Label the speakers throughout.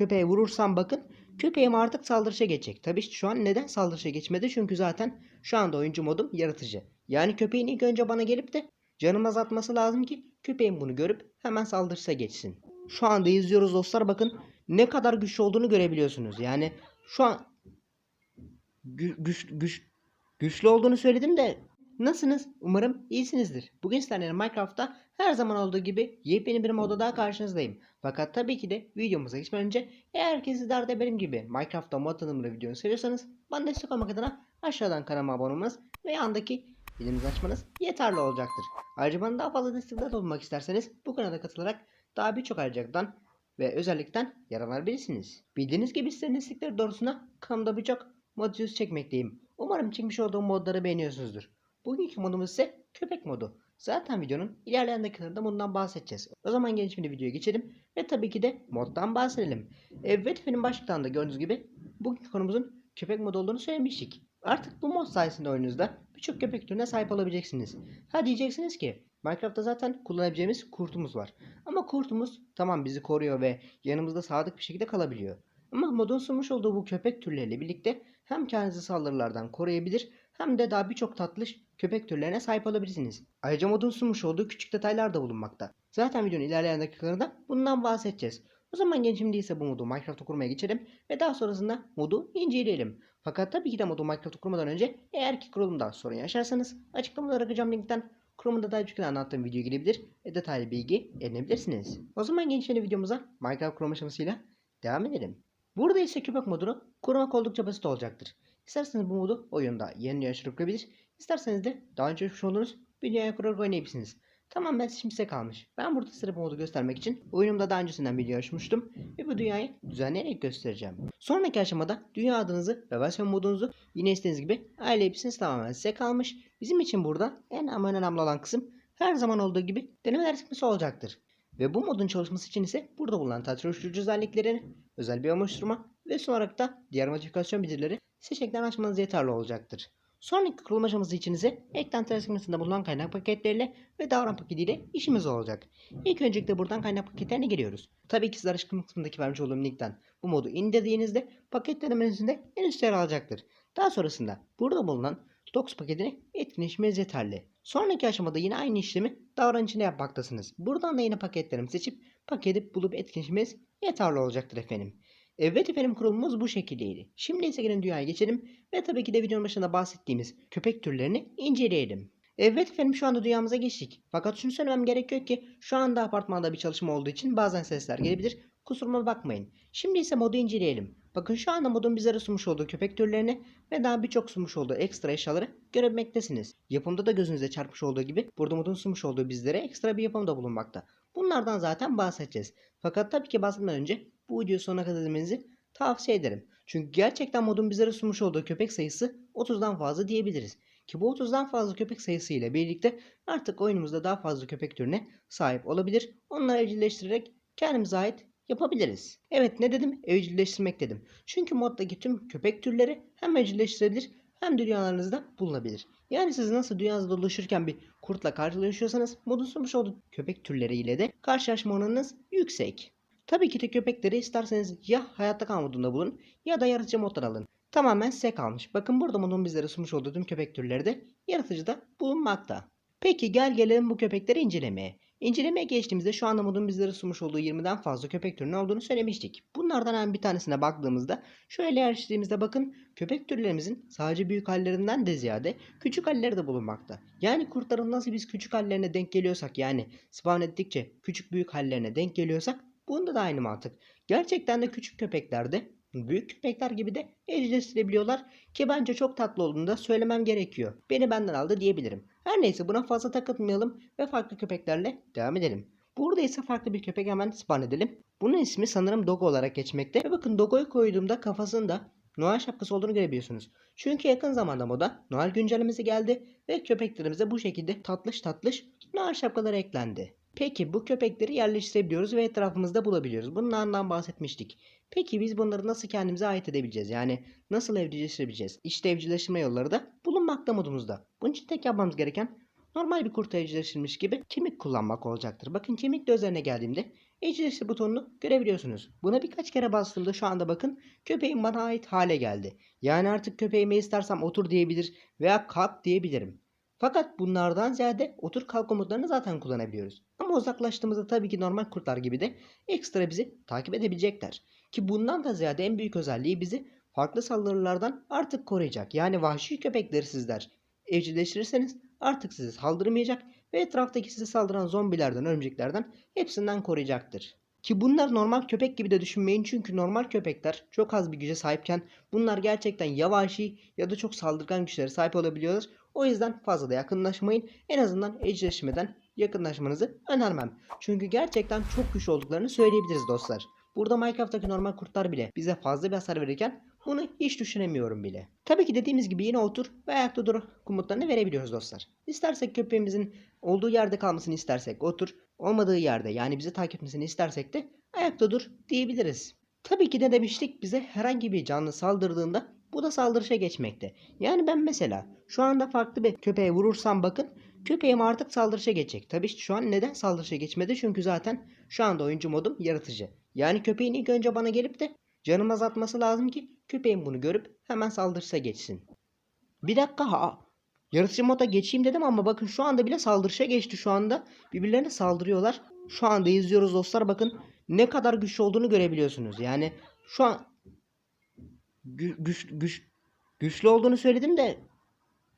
Speaker 1: köpeğe vurursam bakın köpeğim artık saldırışa geçecek. Tabii şu an neden saldırışa geçmedi? Çünkü zaten şu anda oyuncu modum yaratıcı. Yani köpeğin ilk önce bana gelip de canım azaltması lazım ki köpeğim bunu görüp hemen saldırışa geçsin. Şu anda izliyoruz dostlar bakın ne kadar güçlü olduğunu görebiliyorsunuz. Yani şu an gü- güç, güç, güçlü olduğunu söyledim de nasılsınız? Umarım iyisinizdir. Bugün sizlerle Minecraft'ta her zaman olduğu gibi yepyeni bir modda daha karşınızdayım. Fakat tabii ki de videomuza geçmeden önce eğer ki sizler de benim gibi Minecraft'ta mod tanımlı videonu seviyorsanız bana destek olmak adına aşağıdan kanalıma abone olmanız ve yandaki bildirimleri açmanız yeterli olacaktır. Ayrıca bana daha fazla destekler olmak isterseniz bu kanala katılarak daha birçok ayrıcalıktan ve özellikten yararlanabilirsiniz. Bildiğiniz gibi sizlerin destekleri doğrusuna kanalımda birçok mod çekmekteyim. Umarım çekmiş olduğum modları beğeniyorsunuzdur. Bugünkü modumuz ise köpek modu. Zaten videonun ilerleyen dakikalarında bundan bahsedeceğiz. O zaman gelin şimdi videoya geçelim ve tabii ki de moddan bahsedelim. Evet efendim başlıktan da gördüğünüz gibi bugünkü konumuzun köpek modu olduğunu söylemiştik. Artık bu mod sayesinde oyununuzda birçok köpek türüne sahip olabileceksiniz. Ha diyeceksiniz ki Minecraft'ta zaten kullanabileceğimiz kurtumuz var. Ama kurtumuz tamam bizi koruyor ve yanımızda sadık bir şekilde kalabiliyor. Ama modun sunmuş olduğu bu köpek türleriyle birlikte hem kendinizi saldırılardan koruyabilir hem de daha birçok tatlış köpek türlerine sahip olabilirsiniz. Ayrıca modun sunmuş olduğu küçük detaylar da bulunmakta. Zaten videonun ilerleyen dakikalarında bundan bahsedeceğiz. O zaman gelin şimdi ise bu modu Minecraft'a kurmaya geçelim ve daha sonrasında modu inceleyelim. Fakat tabii ki de modu Minecraft'a kurmadan önce eğer ki kurulumda sorun yaşarsanız açıklamada bırakacağım linkten kurulumda daha önceki anlattığım videoya girebilir ve detaylı bilgi edinebilirsiniz. O zaman şimdi videomuza Minecraft kurma aşamasıyla devam edelim. Burada ise köpek modunu kurmak oldukça basit olacaktır. İsterseniz bu modu oyunda yeni yaşayıp kurabilir, isterseniz de daha önce yapmış olduğunuz bir dünyaya kurarak oynayabilirsiniz. Tamam ben şimdi size kalmış. Ben burada bu modu göstermek için oyunumda daha öncesinden video açmıştım ve bu dünyayı düzenleyerek göstereceğim. Sonraki aşamada dünya adınızı ve versiyon modunuzu yine istediğiniz gibi ayarlayabilirsiniz tamamen size kalmış. Bizim için burada en ama önemli olan kısım her zaman olduğu gibi denemeler çıkması olacaktır. Ve bu modun çalışması için ise burada bulunan tatlı oluşturucu özelliklerini özel bir oluşturma ve son olarak da diğer modifikasyon bildirileri seçenekten açmanız yeterli olacaktır. Sonraki kurulum aşaması için ise eklenti sekmesinde bulunan kaynak paketleriyle ve davran paketiyle işimiz olacak. İlk öncelikle buradan kaynak paketlerine giriyoruz. Tabii ki sizler açıklama kısmındaki vermiş olduğum linkten bu modu indirdiğinizde paketler menüsünde en üst yer alacaktır. Daha sonrasında burada bulunan Docs paketini etkileşmeniz yeterli. Sonraki aşamada yine aynı işlemi davran içinde yapmaktasınız. Buradan da yine paketlerimi seçip paketi bulup etkileşmeniz yeterli olacaktır efendim. Evet efendim kurulumumuz bu şekildeydi. Şimdi ise gelin dünyaya geçelim ve tabii ki de videonun başında bahsettiğimiz köpek türlerini inceleyelim. Evet efendim şu anda dünyamıza geçtik. Fakat şunu söylemem gerekiyor ki şu anda apartmanda bir çalışma olduğu için bazen sesler gelebilir. Kusuruma bakmayın. Şimdi ise modu inceleyelim. Bakın şu anda modun bizlere sunmuş olduğu köpek türlerini ve daha birçok sunmuş olduğu ekstra eşyaları görebilmektesiniz. Yapımda da gözünüze çarpmış olduğu gibi burada modun sunmuş olduğu bizlere ekstra bir yapım da bulunmakta. Bunlardan zaten bahsedeceğiz. Fakat tabii ki bahsetmeden önce bu videoyu sonuna kadar izlemenizi tavsiye ederim. Çünkü gerçekten modun bizlere sunmuş olduğu köpek sayısı 30'dan fazla diyebiliriz. Ki bu 30'dan fazla köpek sayısı ile birlikte artık oyunumuzda daha fazla köpek türüne sahip olabilir. Onları evcilleştirerek kendimize ait yapabiliriz. Evet ne dedim? Evcilleştirmek dedim. Çünkü moddaki tüm köpek türleri hem evcilleştirebilir hem dünyalarınızda bulunabilir. Yani siz nasıl dünyanızda dolaşırken bir kurtla karşılaşıyorsanız modun sunmuş olduğu köpek türleriyle de karşılaşma oranınız yüksek. Tabii ki de köpekleri isterseniz ya hayatta kalma modunda bulun ya da yaratıcı moddan alın. Tamamen size kalmış. Bakın burada modun bizlere sunmuş olduğu tüm köpek türleri de yaratıcıda bulunmakta. Peki gel gelelim bu köpekleri incelemeye. İncelemeye geçtiğimizde şu anda modun bizlere sunmuş olduğu 20'den fazla köpek türünün olduğunu söylemiştik. Bunlardan hemen bir tanesine baktığımızda şöyle yerleştirdiğimizde bakın köpek türlerimizin sadece büyük hallerinden de ziyade küçük halleri de bulunmakta. Yani kurtların nasıl biz küçük hallerine denk geliyorsak yani spawn ettikçe küçük büyük hallerine denk geliyorsak bunda da aynı mantık. Gerçekten de küçük köpeklerde büyük köpekler gibi de evcilleştirebiliyorlar ki bence çok tatlı olduğunu da söylemem gerekiyor. Beni benden aldı diyebilirim. Her neyse buna fazla takılmayalım ve farklı köpeklerle devam edelim. Burada ise farklı bir köpek hemen spawn edelim. Bunun ismi sanırım Dogo olarak geçmekte. Ve bakın Dogo'yu koyduğumda kafasında Noel şapkası olduğunu görebiliyorsunuz. Çünkü yakın zamanda moda Noel güncellemesi geldi ve köpeklerimize bu şekilde tatlış tatlış Noel şapkaları eklendi. Peki bu köpekleri yerleştirebiliyoruz ve etrafımızda bulabiliyoruz. Bunlardan bahsetmiştik. Peki biz bunları nasıl kendimize ait edebileceğiz? Yani nasıl evcilleştirebileceğiz? İşte evcilleştirme yolları da bulunmakta modumuzda. Bunun için tek yapmamız gereken normal bir kurt evcilleştirilmiş gibi kemik kullanmak olacaktır. Bakın kemik de üzerine geldiğimde evcilleştir butonunu görebiliyorsunuz. Buna birkaç kere bastığımda şu anda bakın köpeğim bana ait hale geldi. Yani artık köpeğime istersem otur diyebilir veya kalk diyebilirim. Fakat bunlardan ziyade otur kalk komutlarını zaten kullanabiliyoruz. Ama uzaklaştığımızda tabii ki normal kurtlar gibi de ekstra bizi takip edebilecekler. Ki bundan da ziyade en büyük özelliği bizi farklı saldırılardan artık koruyacak. Yani vahşi köpekleri sizler evcilleştirirseniz artık sizi saldırmayacak ve etraftaki sizi saldıran zombilerden, örümceklerden hepsinden koruyacaktır. Ki bunlar normal köpek gibi de düşünmeyin çünkü normal köpekler çok az bir güce sahipken bunlar gerçekten ya vahşi ya da çok saldırgan güçlere sahip olabiliyorlar. O yüzden fazla da yakınlaşmayın. En azından evcilleşmeden yakınlaşmanızı önermem. Çünkü gerçekten çok güçlü olduklarını söyleyebiliriz dostlar. Burada Minecraft'taki normal kurtlar bile bize fazla bir hasar verirken bunu hiç düşünemiyorum bile. Tabii ki dediğimiz gibi yine otur ve ayakta dur komutlarını verebiliyoruz dostlar. İstersek köpeğimizin olduğu yerde kalmasını istersek otur, olmadığı yerde yani bizi takip etmesini istersek de ayakta dur diyebiliriz. Tabii ki de demiştik bize herhangi bir canlı saldırdığında bu da saldırışa geçmekte. Yani ben mesela şu anda farklı bir köpeğe vurursam bakın köpeğim artık saldırışa geçecek. İşte şu an neden saldırışa geçmedi? Çünkü zaten şu anda oyuncu modum yaratıcı. Yani köpeğin ilk önce bana gelip de canım azaltması lazım ki köpeğim bunu görüp hemen saldırışa geçsin. Bir dakika ha. Yaratıcı moda geçeyim dedim ama bakın şu anda bile saldırışa geçti şu anda. Birbirlerine saldırıyorlar. Şu anda izliyoruz dostlar bakın ne kadar güçlü olduğunu görebiliyorsunuz. Yani şu an gü- güç, güç, güçlü olduğunu söyledim de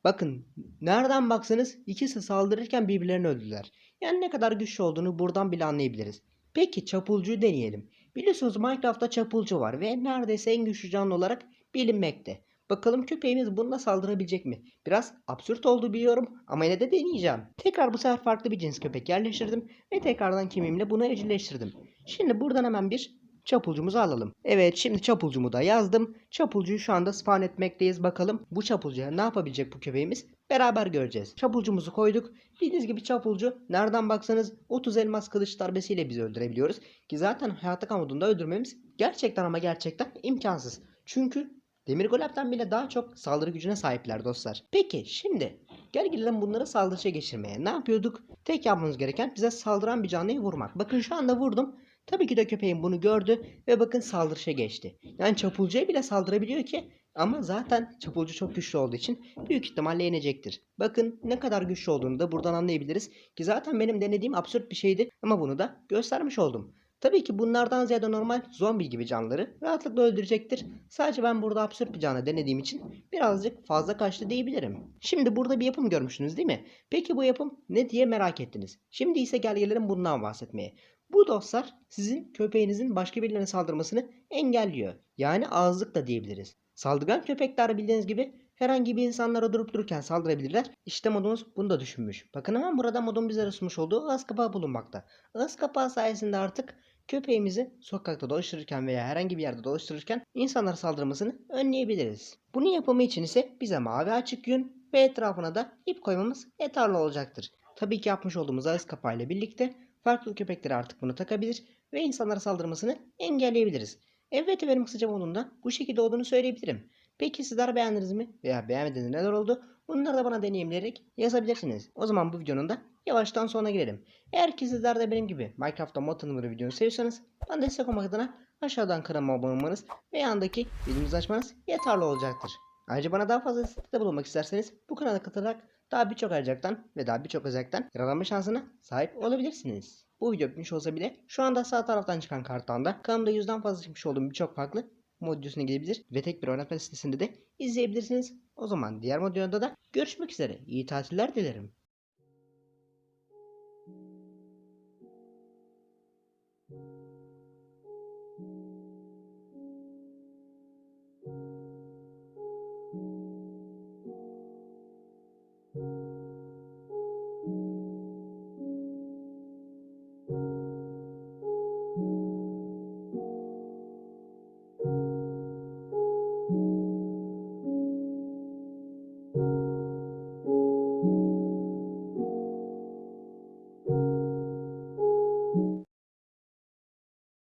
Speaker 1: bakın nereden baksanız ikisi saldırırken birbirlerini öldüler. Yani ne kadar güçlü olduğunu buradan bile anlayabiliriz. Peki çapulcuyu deneyelim. Biliyorsunuz Minecraft'ta çapulcu var ve neredeyse en güçlü canlı olarak bilinmekte. Bakalım köpeğimiz bununla saldırabilecek mi? Biraz absürt oldu biliyorum ama yine de deneyeceğim. Tekrar bu sefer farklı bir cins köpek yerleştirdim ve tekrardan kimimle bunu evcilleştirdim. Şimdi buradan hemen bir çapulcumuzu alalım. Evet şimdi çapulcumu da yazdım. Çapulcuyu şu anda spawn etmekteyiz. Bakalım bu çapulcuya ne yapabilecek bu köpeğimiz? Beraber göreceğiz. Çapulcumuzu koyduk. Bildiğiniz gibi çapulcu nereden baksanız 30 elmas kılıç darbesiyle bizi öldürebiliyoruz. Ki zaten hayatta kamudunda öldürmemiz gerçekten ama gerçekten imkansız. Çünkü Demir Golem'den bile daha çok saldırı gücüne sahipler dostlar. Peki şimdi gel gelelim bunları saldırışa geçirmeye. Ne yapıyorduk? Tek yapmamız gereken bize saldıran bir canlıyı vurmak. Bakın şu anda vurdum. Tabii ki de köpeğim bunu gördü ve bakın saldırışa geçti. Yani çapulcuya bile saldırabiliyor ki ama zaten çapulcu çok güçlü olduğu için büyük ihtimalle yenecektir. Bakın ne kadar güçlü olduğunu da buradan anlayabiliriz. Ki zaten benim denediğim absürt bir şeydi ama bunu da göstermiş oldum. Tabii ki bunlardan ziyade normal zombi gibi canlıları rahatlıkla öldürecektir. Sadece ben burada absürt bir canlı denediğim için birazcık fazla kaçtı diyebilirim. Şimdi burada bir yapım görmüşsünüz değil mi? Peki bu yapım ne diye merak ettiniz. Şimdi ise gel gelelim bundan bahsetmeye. Bu dostlar sizin köpeğinizin başka birilerine saldırmasını engelliyor. Yani ağızlık da diyebiliriz. Saldırgan köpekler bildiğiniz gibi herhangi bir insanlara durup dururken saldırabilirler. İşte modumuz bunu da düşünmüş. Bakın hemen burada modun bize sunmuş olduğu ağız kapağı bulunmakta. Ağız kapağı sayesinde artık köpeğimizi sokakta dolaştırırken veya herhangi bir yerde dolaştırırken insanlara saldırmasını önleyebiliriz. Bunun yapımı için ise bize mavi açık yün ve etrafına da ip koymamız yeterli olacaktır. Tabii ki yapmış olduğumuz ağız kapağıyla birlikte farklı köpekleri artık bunu takabilir ve insanlara saldırmasını engelleyebiliriz. Evet benim kısaca modunda bu şekilde olduğunu söyleyebilirim. Peki sizler beğendiniz mi? Veya beğenmediğiniz neler oldu? Bunları da bana deneyimleyerek yazabilirsiniz. O zaman bu videonun da yavaştan sonuna gelelim. Eğer ki sizler de benim gibi Minecraft'ta mod tanımları videonu seviyorsanız bana destek olmak adına aşağıdan kanalıma abone olmanız ve yandaki bildirimimizi açmanız yeterli olacaktır. Ayrıca bana daha fazla destekte bulunmak isterseniz bu kanala katılarak daha birçok ayrıcalıktan ve daha birçok özellikten yararlanma şansına sahip olabilirsiniz. Bu video bitmiş olsa bile şu anda sağ taraftan çıkan karttan da kanalımda yüzden fazla çıkmış olduğum birçok farklı mod videosuna gidebilir ve tek bir oynatma listesinde de izleyebilirsiniz. O zaman diğer mod videoda da görüşmek üzere. İyi tatiller dilerim.